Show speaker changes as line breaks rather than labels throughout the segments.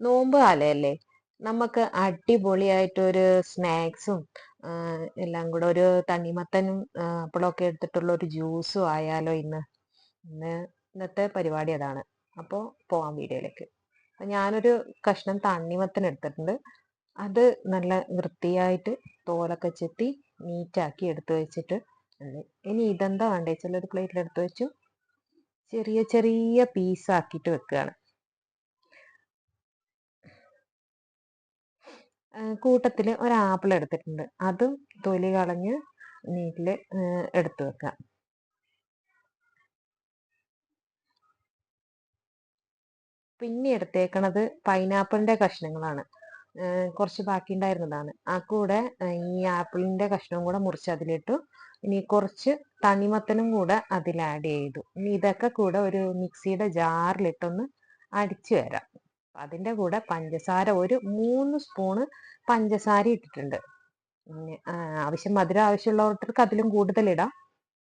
നോമ്പ് കാലമല്ലേ നമുക്ക് അടിപൊളിയായിട്ടൊരു സ്നാക്സും എല്ലാം കൂടെ ഒരു തണ്ണിമത്തനും അപ്പളമൊക്കെ എടുത്തിട്ടുള്ള ഒരു ജ്യൂസും ആയാലോ ഇന്ന്. ഇന്ന് ഇന്നത്തെ പരിപാടി അതാണ്. അപ്പോൾ പോവാം വീഡിയോയിലേക്ക്. ഞാനൊരു കഷ്ണം തണ്ണിമത്തൻ എടുത്തിട്ടുണ്ട്. അത് നല്ല വൃത്തിയായിട്ട് തോലൊക്കെ ചെത്തി നീറ്റാക്കി എടുത്തു വെച്ചിട്ട് ഇനി ഇതെന്താ വേണ്ടത് വെച്ചാൽ ഒരു പ്ലേറ്റിൽ എടുത്തു വെച്ചു. ചെറിയ ചെറിയ പീസാക്കിയിട്ട് വെക്കുകയാണ്. കൂട്ടത്തിൽ ഒരു ആപ്പിൾ എടുത്തിട്ടുണ്ട്. അതും തൊലി കളഞ്ഞ് നീറ്റിൽ എടുത്തു വെക്കാം. പിന്നെ എടുത്തേക്കണത് പൈനാപ്പിളിന്റെ കഷ്ണങ്ങളാണ്. കുറച്ച് ബാക്കി ഉണ്ടായിരുന്നതാണ് ആ കൂടെ ഈ ആപ്പിളിന്റെ കഷ്ണവും കൂടെ മുറിച്ച് അതിലിട്ടു. ഇനി കുറച്ച് തണിമത്തനും കൂടെ അതിൽ ആഡ് ചെയ്തു. ഇനി ഇതൊക്കെ കൂടെ ഒരു മിക്സിയുടെ ജാറിലിട്ടൊന്ന് അടിച്ചു വരാം. അതിന്റെ കൂടെ പഞ്ചസാര ഒരു മൂന്ന് സ്പൂണ് പഞ്ചസാര ഇട്ടിട്ടുണ്ട്. ആവശ്യം മധുരം ആവശ്യമുള്ളവർക്ക് അതിലും കൂടുതൽ ഇടാം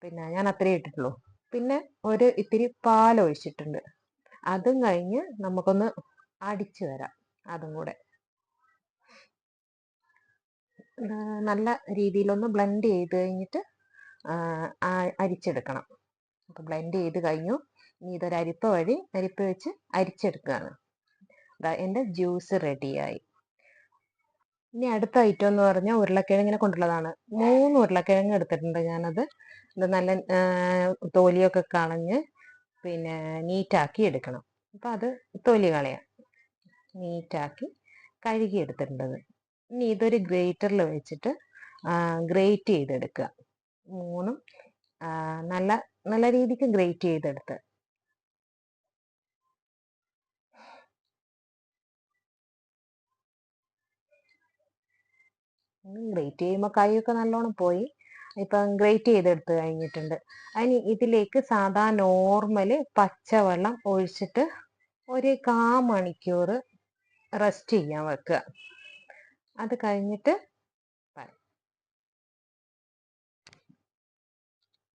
പിന്നെ ഞാൻ അത്രേ ഇട്ടിട്ടുള്ളൂ. പിന്നെ ഒരു ഇത്തിരി പാൽ ഒഴിച്ചിട്ടുണ്ട്. അതും കഴിഞ്ഞ് നമുക്കൊന്ന് അടിച്ചു വരാം അതും കൂടെ. നല്ല രീതിയിലൊന്ന് ബ്ലെൻഡ് ചെയ്ത് കഴിഞ്ഞിട്ട് അരിച്ചെടുക്കണം. അപ്പോൾ ബ്ലെൻഡ് ചെയ്ത് കഴിഞ്ഞു. ഇനി ഇതൊരു അരിപ്പ വഴി അരിപ്പ വെച്ച് അരിച്ചെടുക്കുകയാണ്. എന്റെ ജ്യൂസ് റെഡിയായി ഇനി അടുത്ത ഐറ്റം എന്ന് പറഞ്ഞാൽ ഉരുളക്കിഴങ്ങിനെ കൊണ്ടുള്ളതാണ്. മൂന്ന് ഉരുളക്കിഴങ്ങ് എടുത്തിട്ടുണ്ട് ഞാനത്. ഇത് നല്ല തോലിയൊക്കെ കളഞ്ഞ് പിന്നെ നീറ്റാക്കി എടുക്കണം. അപ്പം അത് തൊലി കളയാം. നീറ്റാക്കി കഴുകി എടുത്തിട്ടുണ്ടത്. ഇനി ഇതൊരു ഗ്രേറ്ററിൽ വെച്ചിട്ട് ഗ്രേറ്റ് ചെയ്തെടുക്കുക. മൂന്നും നല്ല നല്ല രീതിക്ക് ഗ്രേറ്റ് ചെയ്തെടുത്ത്. ഗ്രേറ്റ് ചെയ്യുമ്പോൾ കൈയൊക്കെ നല്ലോണം പോയി. ഇപ്പം ഗ്രേറ്റ് ചെയ്തെടുത്ത് കഴിഞ്ഞിട്ടുണ്ട്. അതിന് ഇതിലേക്ക് സാധാ നോർമൽ പച്ചവെള്ളം ഒഴിച്ചിട്ട് ഒരു കാ മണിക്കൂർ റെസ്റ്റ് ചെയ്യാൻ വെക്കുക. അത് കഴിഞ്ഞിട്ട്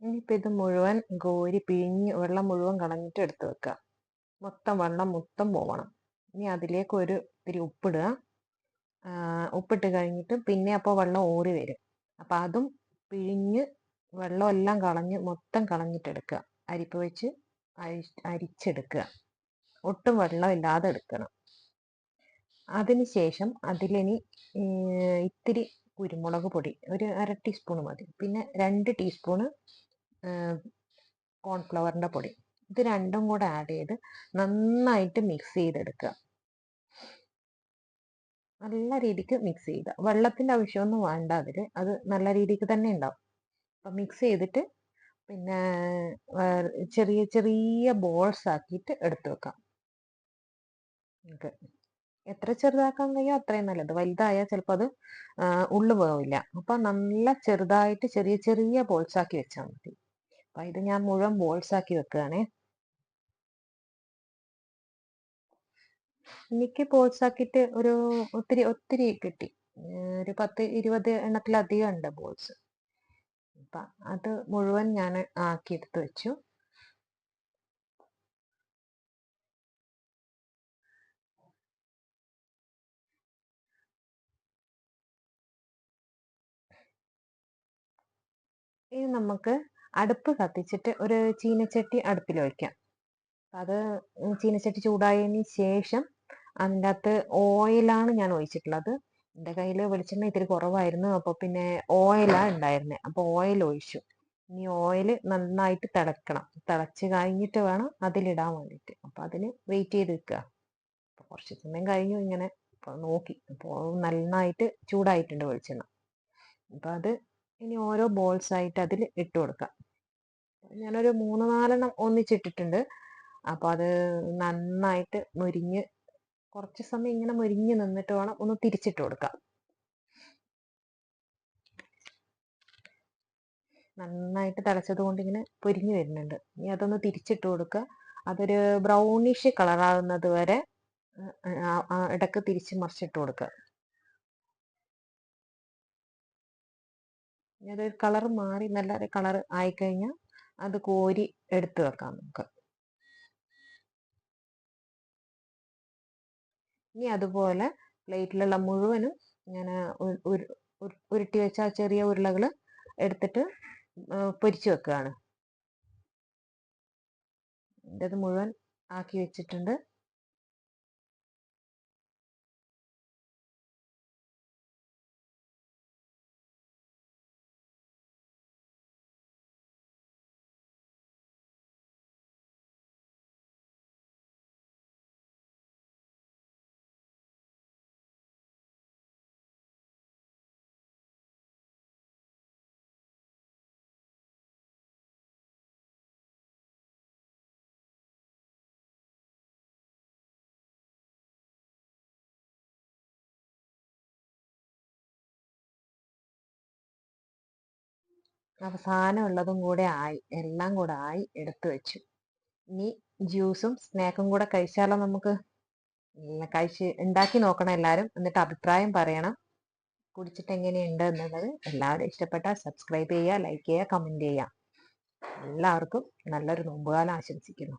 ഇനിയിപ്പോൾ ഇത് മുഴുവൻ ഗോരി പിഴിഞ്ഞ് വെള്ളം മുഴുവൻ കളഞ്ഞിട്ട് എടുത്ത് വെക്കുക. മൊത്തം വെള്ളം മൊത്തം പോകണം ഇനി അതിലേക്ക് ഒരു ഇത്തിരി ഉപ്പിടുക. ഉപ്പിട്ട് കഴിഞ്ഞിട്ട് പിന്നെ അപ്പോൾ വെള്ളം ഓറി വരും. അപ്പം അതും പിഴിഞ്ഞ് വെള്ളമെല്ലാം കളഞ്ഞ് മൊത്തം കളഞ്ഞിട്ടെടുക്കുക. അരിപ്പ് വെച്ച് അരി അരിച്ചെടുക്കുക. ഒട്ടും വെള്ളം ഇല്ലാതെ എടുക്കണം അതിനുശേഷം അതിലിനി ഇത്തിരി കുരുമുളക് പൊടി ഒരു അര ടീസ്പൂൺ മതി. പിന്നെ രണ്ട് ടീസ്പൂണ് കോൺഫ്ലവറിന്റെ പൊടി. ഇത് രണ്ടും കൂടെ ആഡ് ചെയ്ത് നന്നായിട്ട് മിക്സ് ചെയ്തെടുക്കുക. നല്ല രീതിക്ക് മിക്സ് ചെയ്യുക വെള്ളത്തിന്റെ ആവശ്യമൊന്നും വേണ്ട അതിൽ അത് നല്ല രീതിക്ക് തന്നെ ഉണ്ടാവും. അപ്പം മിക്സ് ചെയ്തിട്ട് പിന്നെ ചെറിയ ചെറിയ ബോൾസ് ആക്കിയിട്ട് എടുത്തു വെക്കാം. നമുക്ക് എത്ര ചെറുതാക്കാൻ കഴിയുമോ അത്രയും നല്ലത്. വലുതായാൽ ചിലപ്പോൾ അത് ഉള്ളു പോവില്ല. അപ്പം നല്ല ചെറുതായിട്ട് ചെറിയ ചെറിയ ബോൾസ് ആക്കി വെച്ചാൽ മതി. അപ്പം ഇത് ഞാൻ മുഴുവൻ ബോൾസ് ആക്കി വെക്കുകയാണേ. എനിക്ക് ബോൾസാക്കിയിട്ട് ഒരു ഒത്തിരി ഒത്തിരി കിട്ടി. ഒരു പത്ത് ഇരുപത് എണ്ണത്തിലധികം ഉണ്ട് ബോൾസ് അപ്പം അത് മുഴുവൻ ഞാൻ ആക്കി എടുത്ത് വെച്ചു. ഇനി നമുക്ക് അടുപ്പ് കത്തിച്ചിട്ട് ഒരു ചീനച്ചട്ടി അടുപ്പിൽ വയ്ക്കാം അത് ചീനച്ചട്ടി ചൂടായതിന് ശേഷം അതിന്റെ അകത്ത് ഓയിലാണ് ഞാൻ ഒഴിച്ചിട്ടുള്ളത്. എന്റെ കയ്യിൽ വെളിച്ചെണ്ണ ഇത്തിരി കുറവായിരുന്നു. അപ്പോൾ പിന്നെ ഓയിലാണ് ഉണ്ടായിരുന്നത് അപ്പോൾ ഓയിൽ ഒഴിച്ചു. ഇനി ഓയിൽ നന്നായിട്ട് തിളക്കണം. തിളച്ച് കഴിഞ്ഞിട്ട് വേണം അതിലിടാൻ വേണ്ടിയിട്ട്. അപ്പോൾ അതിന് വെയിറ്റ് ചെയ്ത് നിൽക്കുക. അപ്പോൾ കുറച്ച് സമയം കഴിഞ്ഞു ഇങ്ങനെ നോക്കി. അപ്പോൾ നന്നായിട്ട് ചൂടായിട്ടുണ്ട് വെളിച്ചെണ്ണ. അപ്പോൾ അത് ഇനി ഓരോ ബോൾസ് ആയിട്ട് അതിൽ ഇട്ട് കൊടുക്കാം ഞാനൊരു മൂന്ന് നാലെണ്ണം ഒന്നിച്ചിട്ടിട്ടുണ്ട്. അപ്പോൾ അത് നന്നായിട്ട് മുരിഞ്ഞ് കുറച്ച് സമയം ഇങ്ങനെ മുരിഞ്ഞ് നിന്നിട്ട് വേണം ഒന്ന് തിരിച്ചിട്ട് കൊടുക്കാം നന്നായിട്ട് തിളച്ചത് കൊണ്ട് ഇങ്ങനെ പൊരിഞ്ഞു വരുന്നുണ്ട്. ഇനി അതൊന്ന് തിരിച്ചിട്ട് കൊടുക്കുക. അതൊരു ബ്രൗണിഷ് കളറാകുന്നത് വരെ ഇടയ്ക്ക് തിരിച്ച് മറിച്ചിട്ട് കൊടുക്കുക. ഇനി അതൊരു കളർ മാറി നല്ല കളർ ആയിക്കഴിഞ്ഞാൽ അത് കോരി എടുത്തു വെക്കാം നമുക്ക്. ഇനി അതുപോലെ പ്ലേറ്റിലുള്ള മുഴുവനും ഞാൻ ഉരുട്ടി വെച്ച ചെറിയ ഉരുളകൾ എടുത്തിട്ട് പൊരിച്ചു വെക്കുകയാണ് ഇത് മുഴുവൻ ആക്കി വെച്ചിട്ടുണ്ട്. അവസാനം ഉള്ളതും കൂടെ ആയി എല്ലാം കൂടെ ആയി എടുത്തു വെച്ചു. ഇനി ജ്യൂസും സ്നാക്കും കൂടെ കഴിച്ചാലോ നമുക്ക്? കഴിച്ച് ഉണ്ടാക്കി നോക്കണം എല്ലാവരും. എന്നിട്ട് അഭിപ്രായം പറയണം. കുടിച്ചിട്ട് എങ്ങനെയുണ്ട് എന്നുള്ളത് എല്ലാവരും ഇഷ്ടപ്പെട്ടാൽ സബ്സ്ക്രൈബ് ചെയ്യുക ലൈക്ക് ചെയ്യുക കമന്റ് ചെയ്യുക. എല്ലാവർക്കും നല്ലൊരു നോമ്പുകാലം ആശംസിക്കുന്നു.